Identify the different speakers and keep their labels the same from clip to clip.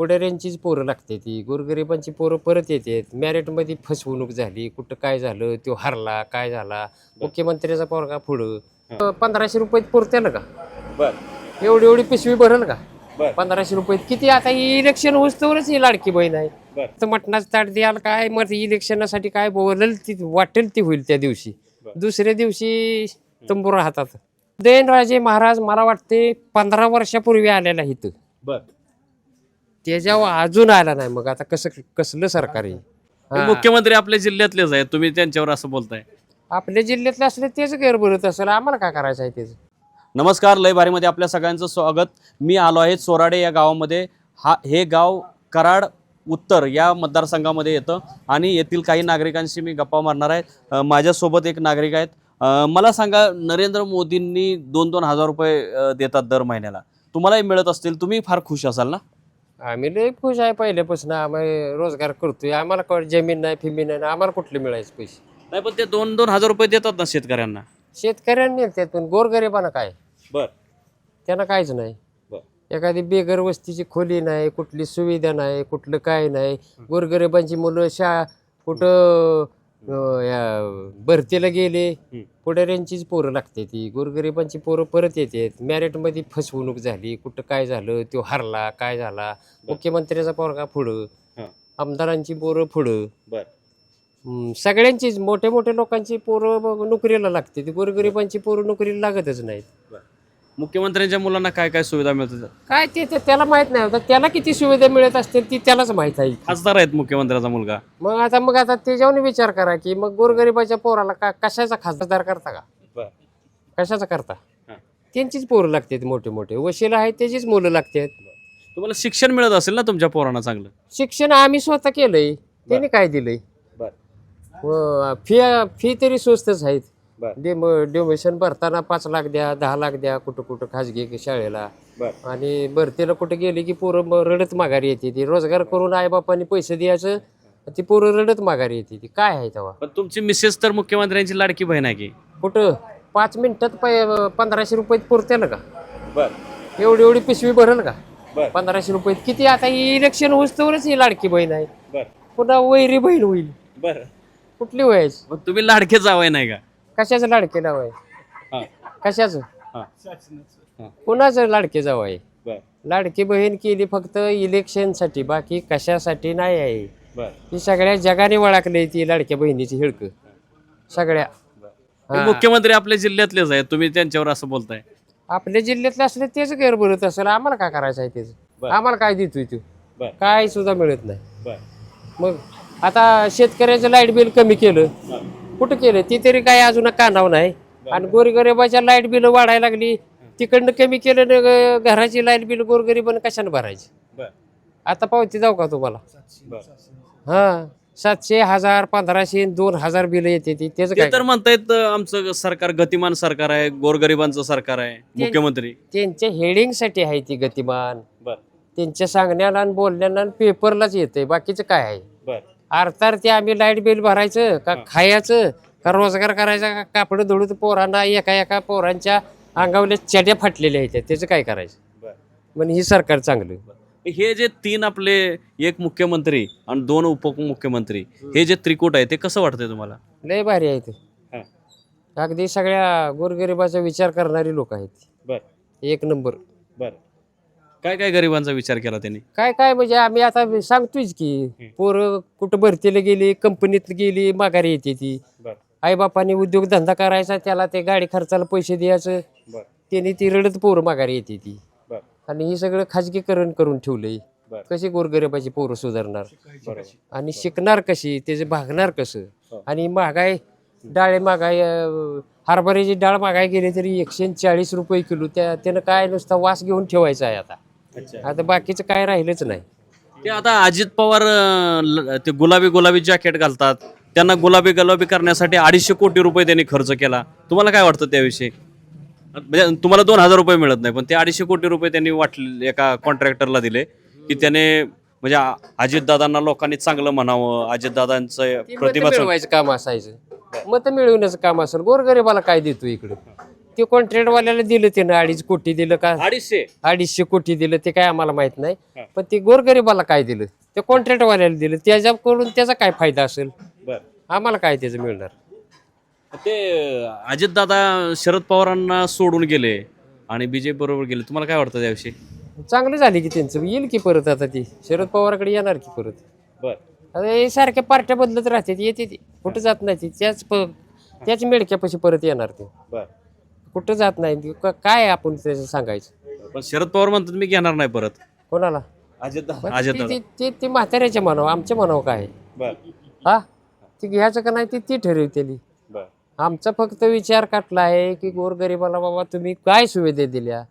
Speaker 1: पुढाऱ्यांचीच पोरं लागते ती. गोरगरिबांची पोरं परत येतात. मॅरिटमध्ये फसवणूक झाली. कुठं काय झालं? तो हरला. काय झाला? मुख्यमंत्र्याचा पोरगा पुढं. पंधराशे रुपये पुरतेल का?
Speaker 2: बर.
Speaker 1: एवढी एवढी पिशवी भरल का? पंधराशे रुपये. किती आता इलेक्शन होस्तोवरच ही लाडकी बहीण आहे. तर मटणाचं ताट द्याल काय? मग इलेक्शनासाठी काय बोलल ती वाटेल ती होईल त्या दिवशी. दुसऱ्या दिवशी तंबू राहतात. उदयनराजे महाराज मला वाटते पंधरा वर्षापूर्वी आलेला इथं.
Speaker 2: बर.
Speaker 1: त्याच्यावर अजून आला नाही मग आता कसं कसलं सरकार आहे?
Speaker 2: हे. मुख्यमंत्री आपल्या जिल्ह्यातलेच आहेत तुम्ही त्यांच्यावर असं बोलताय.
Speaker 1: आपल्या जिल्ह्यातले असले तेच गैरबरत असेल आम्हाला काय करायचं आहे त्याचं?
Speaker 2: नमस्कार लय भारीमध्ये आपल्या सगळ्यांचं स्वागत. मी आलो आहे चोराडे या गावामध्ये. हा हे गाव कराड उत्तर या मतदारसंघामध्ये येतं आणि येथील काही नागरिकांशी मी गप्पा मारणार आहे. अ, माझ्यासोबत एक नागरिक आहेत. अ, मला सांगा नरेंद्र मोदींनी दोन दोन हजार रुपये अ, देतात दर महिन्याला. तुम्हालाही मिळत असतील तुम्ही फार खुश असाल ना?
Speaker 1: आम्ही लय खुश आहे पहिल्यापासून. आम्ही रोजगार करतोय. आम्हाला कळ जमीन नाही फिमीन नाही आम्हाला कुठले मिळायचे पैसे?
Speaker 2: नाही पण ते दोन दोन हजार रुपये देतात ना शेतकऱ्यांना.
Speaker 1: शेतकऱ्यांनी त्यात पण गोरगरिबांना काय?
Speaker 2: बर.
Speaker 1: त्यांना काहीच नाही.
Speaker 2: बर.
Speaker 1: एखादी बेघर वस्तीची खोली नाही कुठली सुविधा नाही कुठलं काय नाही. गोरगरिबांची मुलं शा कुठं अं, या भरतीला गेले. पुढाऱ्यांचीच पोरं लागते ती. गोरगरिबांची पोरं परत येतात मॅरिटमध्ये फसवणूक झाली. कुठं काय झालं? तो हरला. काय झाला? मुख्यमंत्र्याचा पोरगा पुढं.
Speaker 2: हां.
Speaker 1: आमदारांची पोरं पुढं.
Speaker 2: बर.
Speaker 1: हम्म, सगळ्यांचीच. मोठे मोठे लोकांची पोरं मग नोकरीला लागते. ती गोरगरिबांची पोरं नोकरीला लागतच नाहीत.
Speaker 2: बर. मुख्यमंत्र्यांच्या मुलांना काय काय सुविधा मिळतात?
Speaker 1: काय ते ते- त्याला माहीत नाही. होतं त्याला किती सुविधा मिळत असतील ती त्यालाच माहीत आहे.
Speaker 2: खासदार आहेत मुख्यमंत्र्याचा मुलगा.
Speaker 1: मग आता मग आता त्याच्यावर विचार करा की मग गोरगरिबाच्या पोराला का कशाचा खासदार करता का? कशाचा करता?
Speaker 2: हां.
Speaker 1: त्यांचीच पोरं लागतात मोठे मोठे. वशीला आहेत त्याचीच मुलं लागतात.
Speaker 2: तुम्हाला शिक्षण मिळत असेल ना तुमच्या पोरांना चांगलं?
Speaker 1: शिक्षण आम्ही स्वतः केलंय. त्यांनी काय दिलंय?
Speaker 2: बर.
Speaker 1: फी फी तरी स्वस्तच आहेत.
Speaker 2: बर.
Speaker 1: डेम डोमेशन भरताना पाच लाख द्या दहा लाख द्या कुठं कुठं खाजगी शाळेला.
Speaker 2: बर.
Speaker 1: आणि भरतीला कुठं गेली की पोरं मग रडत माघारी येते ती. रोजगार करून आईबापांनी पैसे द्यायचं ती पोरं रडत माघारी येते ती. काय आहे तेव्हा?
Speaker 2: पण तुमची मिसेस तर मुख्यमंत्र्यांची लाडकी बहीण आहे की?
Speaker 1: कुठं? पाच मिनिटात पै पंधराशे रुपये पुरतेल का?
Speaker 2: बर.
Speaker 1: एवढी एवढी पिशवी भरल का?
Speaker 2: बर.
Speaker 1: पंधराशे रुपये. किती आता इलेक्शन होस्तोवरच ही लाडकी बहीण आहे.
Speaker 2: बर.
Speaker 1: पुन्हा वैरी बहीण होईल.
Speaker 2: बर.
Speaker 1: कुठली व्हायची?
Speaker 2: मग तुम्ही लाडके जावय नाही का?
Speaker 1: कशाचं लाडके जावं आहे?
Speaker 2: हा.
Speaker 1: कशाचं?
Speaker 2: हा.
Speaker 1: कुणाचं लाडके जावं आहे?
Speaker 2: बर.
Speaker 1: लाडकी बहीण केली फक्त इलेक्शनसाठी बाकी कशासाठी नाही आहे.
Speaker 2: बर.
Speaker 1: ही सगळ्या जगाने ओळखली ती लाडक्या बहिणीची हिळक. सगळ्या.
Speaker 2: हे मुख्यमंत्री आपल्या जिल्ह्यातलेच आहेत तुम्ही त्यांच्यावर असं बोलताय.
Speaker 1: आपल्या जिल्ह्यातले असले तेच गैरबरत असेल आम्हाला काय करायचं आहे त्याचं
Speaker 2: बरं.
Speaker 1: आम्हाला काय देतोय तू?
Speaker 2: बर.
Speaker 1: काय सुद्धा मिळत नाही.
Speaker 2: बर.
Speaker 1: मग आता शेतकऱ्याचं लाइट बिल कमी केलं. कुठं केलं? ती तरी काय अजून कानाव नाही. आणि गोरगरिबाच्या लाइट बिल वाढायला लागली. तिकडनं कमी केलं ना घराची लाइट बिल गोरगरिबानं कशाने भरायची? आता पावती जाऊ का तुम्हाला? हा सातशे हजार पंधराशे दोन हजार बिल येते ती. त्याचं
Speaker 2: ते
Speaker 1: काय
Speaker 2: तर म्हणतायत आमचं सरकार गतिमान सरकार आहे गोरगरिबांचं सरकार आहे मुख्यमंत्री.
Speaker 1: त्यांच्या हेडिंगसाठी आहे ती गतिमान. त्यांच्या सांगण्याला आणि बोलण्याला आणि पेपरलाच येते बाकीचं काय आहे? अर्थात ते आम्ही लाइट बिल भरायचं का खायचं का रोजगार करायचा का कापड धुळूत पोरांना एका एका पोरांच्या अंगावल्या चड्या फाटलेल्या आहेत त्याचं काय करायचं?
Speaker 2: बर.
Speaker 1: म्हणजे ही सरकार चांगलं.
Speaker 2: हे जे तीन आपले एक मुख्यमंत्री आणि दोन उपमुख्यमंत्री हे जे त्रिकूट आहे ते कसं वाटतंय तुम्हाला?
Speaker 1: लय भारी आहे ते. अगदी सगळ्या गोरगरिबाचा विचार करणारी लोक आहेत.
Speaker 2: बर.
Speaker 1: एक नंबर.
Speaker 2: बर. काय काय गरिबांचा विचार केला त्यांनी?
Speaker 1: काय काय म्हणजे आम्ही आता सांगतोयच की पोरं कुठं भरतीला गेली कंपनीत गेली माघारी येते ती.
Speaker 2: बर.
Speaker 1: आईबापाने उद्योगधंदा करायचा त्याला ते गाडी खर्चाला पैसे द्यायचं.
Speaker 2: बर.
Speaker 1: त्यांनी ती रडत पोरं माघारी येते ती.
Speaker 2: बर.
Speaker 1: आणि हे सगळं खाजगीकरण करून ठेवलंय.
Speaker 2: बर.
Speaker 1: कशी गोरगरिबाची पोरं सुधारणार?
Speaker 2: बरोबर.
Speaker 1: आणि शिकणार कशी? त्याचे भागणार कसं?
Speaker 2: हो.
Speaker 1: आणि महागाई डाळे महागाई अं, हरभऱ्याची डाळ महागाई गेली तरी एकशे चाळीस रुपये किलो त्या त्यानं काय नुसता वास घेऊन ठेवायचा आहे आता. आता बाकीचं काय राहिलंच नाही.
Speaker 2: ते आता अजित पवार अं, ल- ते गुलाबी गुलाबी जॅकेट घालतात. त्यांना गुलाबी गुलाबी करण्यासाठी अडीचशे कोटी रुपये त्यांनी खर्च केला. तुम्हाला काय वाटतं त्याविषयी? म्हणजे तुम्हाला दोन हजार रुपये मिळत नाही पण ते अडीचशे कोटी रुपये त्यांनी वाटले एका कॉन्ट्रॅक्टरला दिले. की त्याने म्हणजे अजितदादांना लोकांनी चांगलं म्हणावं अजितदादांचं चांग-
Speaker 1: मिळवायचं काम असायचं. मत मिळवण्याचं काम असेल गोरगरिबाला काय देतो इकडे? ते कॉन्ट्रॅक्टवाल्याला दिलं त्यानं अडीच कोटी दिलं का?
Speaker 2: अडीचशे?
Speaker 1: अडीचशे कोटी दिलं ते काय आम्हाला माहीत नाही. पण ते गोरगरिबाला काय दिलं? ते कॉन्ट्रॅक्टवाल्याला दिलं. त्याच्याकडून त्याचा काय फायदा असेल?
Speaker 2: बर.
Speaker 1: आम्हाला काय त्याचं मिळणार?
Speaker 2: ते अजितदादा शरद पवारांना सोडून गेले आणि बीजेपी बरोबर गेले. तुम्हाला काय वाटतं त्याविषयी?
Speaker 1: चांगलं झाले की त्यांचं. येईल की परत आता ती? शरद पवाराकडे येणार की परत?
Speaker 2: बर.
Speaker 1: आता हे सारख्या पार्ट्या बदलत राहते येते ती. कुठं जात नाही ती. त्याच प त्याच मेडक्यापाशी परत येणार ते.
Speaker 2: बर.
Speaker 1: कुठं जात नाही. क- काय आपण त्याचं सांगायचं?
Speaker 2: पण शरद पवार म्हणतात मी घेणार नाही परत.
Speaker 1: कोणाला?
Speaker 2: अजितदादा
Speaker 1: ते-
Speaker 2: अजितदादा
Speaker 1: ते- ते ते म्हाताऱ्याच्या म्हणावं आमच्या काय आहे?
Speaker 2: बर.
Speaker 1: हा? ती घ्यायचं का नाही ती ती ठरवतेली
Speaker 2: बर.
Speaker 1: आमचा फक्त विचार काटला आहे की गोरगरिबाला बाबा तुम्ही काय सुविधा दिल्या?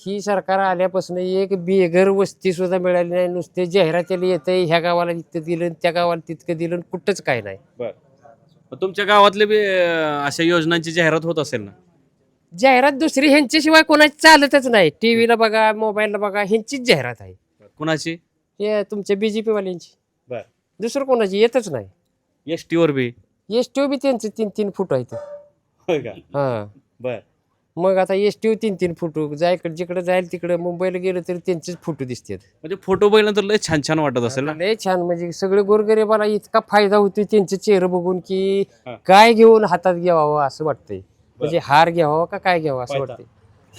Speaker 1: ही सरकार आल्यापासून एक बेघर वस्ती सुद्धा मिळाली नाही. नुसते जाहिरातीला येतंय ह्या गावाला इतकं दिलं त्या गावाला तितकं दिलं आणि कुठंच काय नाही.
Speaker 2: बर. मग तुमच्या गावातले बी अं, अशा योजनांची जाहिरात होत असेल ना?
Speaker 1: जाहिरात दुसरी ह्यांच्याशिवाय कोणाची चालतच नाही. टीव्हीला बघा मोबाईलला बघा ह्यांचीच जाहिरात आहे.
Speaker 2: कुणाची?
Speaker 1: हे तुमच्या बीजेपी वाल्यांची
Speaker 2: बर.
Speaker 1: दुसरं कोणाची? येतच नाही.
Speaker 2: एस टीवर बी?
Speaker 1: एस टी बी त्यांचे तीन तीन फूट आहेत.
Speaker 2: होय का?
Speaker 1: हा.
Speaker 2: बर.
Speaker 1: मग आता एस टी तीन तीन फुटू. जायकडे जिकडे जाईल तिकडे मुंबईला गेलं तरी त्यांचेच फोटो दिसतात.
Speaker 2: म्हणजे फोटो बघितल्यानंतर लय छान छान वाटत असेल ना?
Speaker 1: लय छान. म्हणजे सगळे गोरगरिबाला इतका फायदा होतो त्यांचे चेहरे बघून की
Speaker 2: हा.
Speaker 1: काय घेऊन हातात घ्यावं असं वाटतंय. म्हणजे हार घ्यावा का काय घ्यावं असं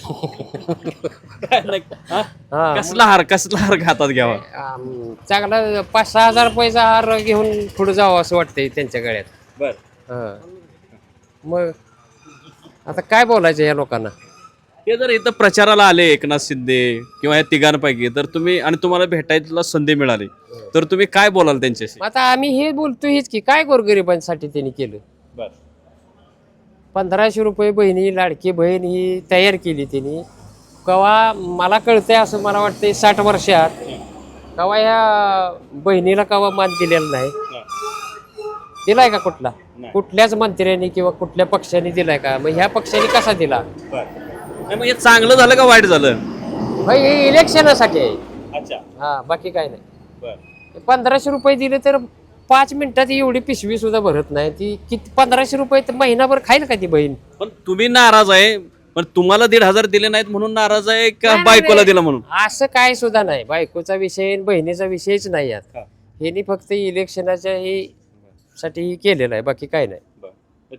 Speaker 2: हा?
Speaker 1: हा.
Speaker 2: कसला हार कसला हार हातात घ्यावा?
Speaker 1: आम, चांगला पाच सहा हजार रुपयाचा हार घेऊन पुढे जावं असं वाटतंय त्यांच्या गळ्यात.
Speaker 2: बर.
Speaker 1: हा. मग आता काय बोलायचं या लोकांना?
Speaker 2: ते जर इथं प्रचाराला आले एकनाथ शिंदे किंवा या तिघांपैकी तर तुम्ही आणि तुम्हाला भेटायला संधी मिळाली तर तुम्ही काय बोलाल त्यांच्याशी?
Speaker 1: आता आम्ही हे बोलतो हेच की काय गोरगरिबांसाठी त्यांनी केलं?
Speaker 2: बर.
Speaker 1: पंधराशे रुपये बहिणी लाडकी बहीण ही तयार केली त्यांनी कवा मला कळतंय असं मला वाटतंय साठ वर्षात कवा या बहिणीला कवा मान दिलेला नाही. दिलाय का कुठला. कुठल्याच मंत्र्यांनी किंवा कुठल्या पक्षाने दिलाय का? मग ह्या पक्षाने कसा दिला?
Speaker 2: बर. नाही मग हे चांगलं झालं का वाईट झालं?
Speaker 1: भाई हे इलेक्शनासाठी आहे.
Speaker 2: अच्छा.
Speaker 1: हा बाकी काय नाही.
Speaker 2: बर.
Speaker 1: पंधराशे रुपये दिले तर पाच मिनिटात एवढी पिशवी सुद्धा भरत नाही. ती किती पंधराशे रुपये तर महिनाभर खाईल का ती बहीण?
Speaker 2: पण तुम्ही नाराज आहे. पण तुम्हाला दीड हजार दिले नाहीत म्हणून नाराज आहे का
Speaker 1: नाही,
Speaker 2: बायकोला
Speaker 1: नाही.
Speaker 2: दिला म्हणून?
Speaker 1: असं काय सुद्धा नाही. बायकोचा विषय आणि बहिणीचा विषयच नाही यात.
Speaker 2: हा.
Speaker 1: ह्यांनी फक्त इलेक्शनाच्या हे साठी हे केलेलं आहे. बाकी काय नाही.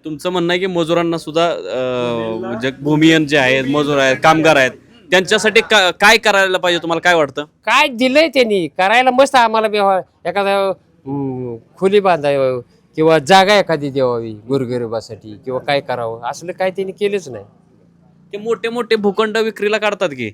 Speaker 2: तुमचं म्हणणं आहे की मजुरांना सुद्धा अं, म्हणजे भूमियन जे आहेत मजूर आहेत कामगार आहेत त्यांच्यासाठी का- काय करायला पाहिजे? तुम्हाला काय वाटतं?
Speaker 1: काय दिलंय त्यांनी? करायला मस्त आम्हाला बेवा एखादा हम्म, खोली बांधावं किंवा जागा एखादी द्यावी गोरगरिबासाठी किंवा काय करावं? असलं काय त्यांनी केलंच नाही.
Speaker 2: ते मोठे मोठे भूखंड विक्रीला काढतात की.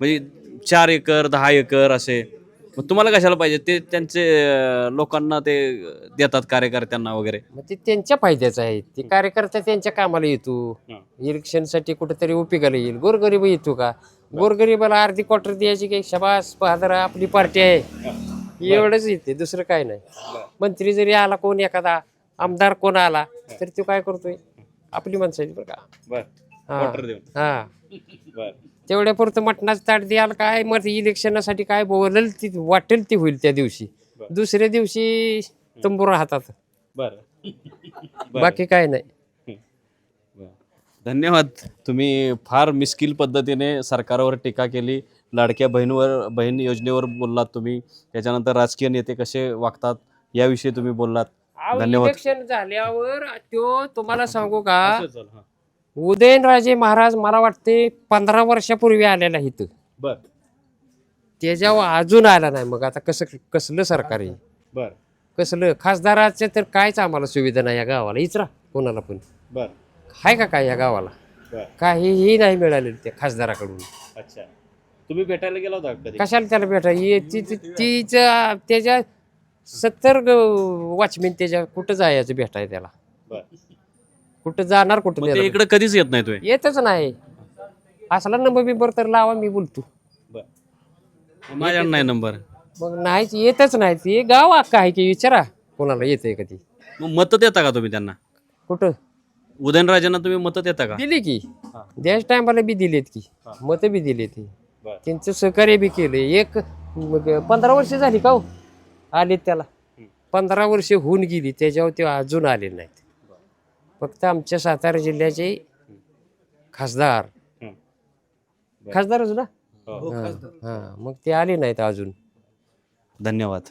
Speaker 2: म्हणजे चार एकर दहा एकर असे. मग तुम्हाला कशाला पाहिजे? ते त्यांचे अं, लोकांना ते देतात कार्यकर्त्यांना वगैरे.
Speaker 1: मग ते त्यांच्या फायद्याचं आहे. ते कार्यकर्ता त्यांच्या कामाला येतो. इलेक्शनसाठी कुठेतरी उपयोगाला येईल गोरगरीब येतो का? गोरगरिबाला अर्धी क्वार्टर द्यायची काही शबास बहादर आपली पार्टी आहे. एवढंच येते दुसरं काय नाही. मंत्री जरी आला कोण एखादा आमदार कोण आला तर तो काय करतोय? आपली माणसाची बरं का. हा. हा. तेवढ्या पुरतं मटणाचं ताट द्याल काय मग इलेक्शनासाठी काय बोलेल ती वाटेल ती होईल त्या दिवशी. दुसऱ्या दिवशी तंबू राहतात.
Speaker 2: बर.
Speaker 1: बाकी काय नाही.
Speaker 2: धन्यवाद. तुम्ही फार मिस्किल पद्धतीने सरकारवर टीका केली. लाडक्या बहिणीवर बहीण योजनेवर बोललात तुम्ही. त्याच्यानंतर राजकीय नेते कसे वागतात याविषयी तुम्ही बोललात. धन्यवाद.
Speaker 1: इलेक्शन झाल्यावर तो तुम्हाला सांगू का? उदयनराजे महाराज मला वाटते पंधरा वर्षापूर्वी आलेला इथं.
Speaker 2: बर.
Speaker 1: त्याच्यावर अजून आला नाही मग आता कसं कसलं सरकार आहे?
Speaker 2: बर.
Speaker 1: कसलं? खासदाराच्या तर कायच आम्हाला सुविधा नाही या गावाला. इचरा कोणाला पण.
Speaker 2: बर.
Speaker 1: आहे का काय या गावाला?
Speaker 2: बर.
Speaker 1: काहीही नाही मिळालेलं त्या खासदाराकडून.
Speaker 2: अच्छा. तुम्ही भेटायला गेला होता कधी?
Speaker 1: कशाला त्याला भेटा ये ती- ती- तिच्या त्याच्या सत्तर वॉचमेन त्याच्या कुठं जायचं भेटाय त्याला?
Speaker 2: बर.
Speaker 1: कुठं जाणार कुठं
Speaker 2: मग ते
Speaker 1: त्याला?
Speaker 2: इकडे कधीच येत नाही तुम्ही?
Speaker 1: येतच नाही. असला नंबर बिंबर तर लावा मी बोलतो.
Speaker 2: बर. माझ्या नाही नंबर
Speaker 1: मग नाहीच येतच नाही. ते गाव अक्का आहे की विचारा कोणाला येतंय कधी.
Speaker 2: मग मत देता का तुम्ही त्यांना?
Speaker 1: कुठं?
Speaker 2: उदयनराजांना तुम्ही मत देता का?
Speaker 1: दिली की.
Speaker 2: हा.
Speaker 1: द्याच टायमाला बी दिलेत की. मत बी दिले ती
Speaker 2: बर
Speaker 1: त्यांचं सहकार्य बी केलं एक मग पंधरा वर्ष झाली का हो? आलेत त्याला. पंधरा वर्ष होऊन गेली त्याच्यावर ते अजून आले नाहीत. फक्त आमच्या सातारा जिल्ह्याचे खासदार.
Speaker 2: हं.
Speaker 1: खासदारच ना?
Speaker 2: हो.
Speaker 1: हा, हा. मग ते आले नाहीत अजून.
Speaker 2: धन्यवाद.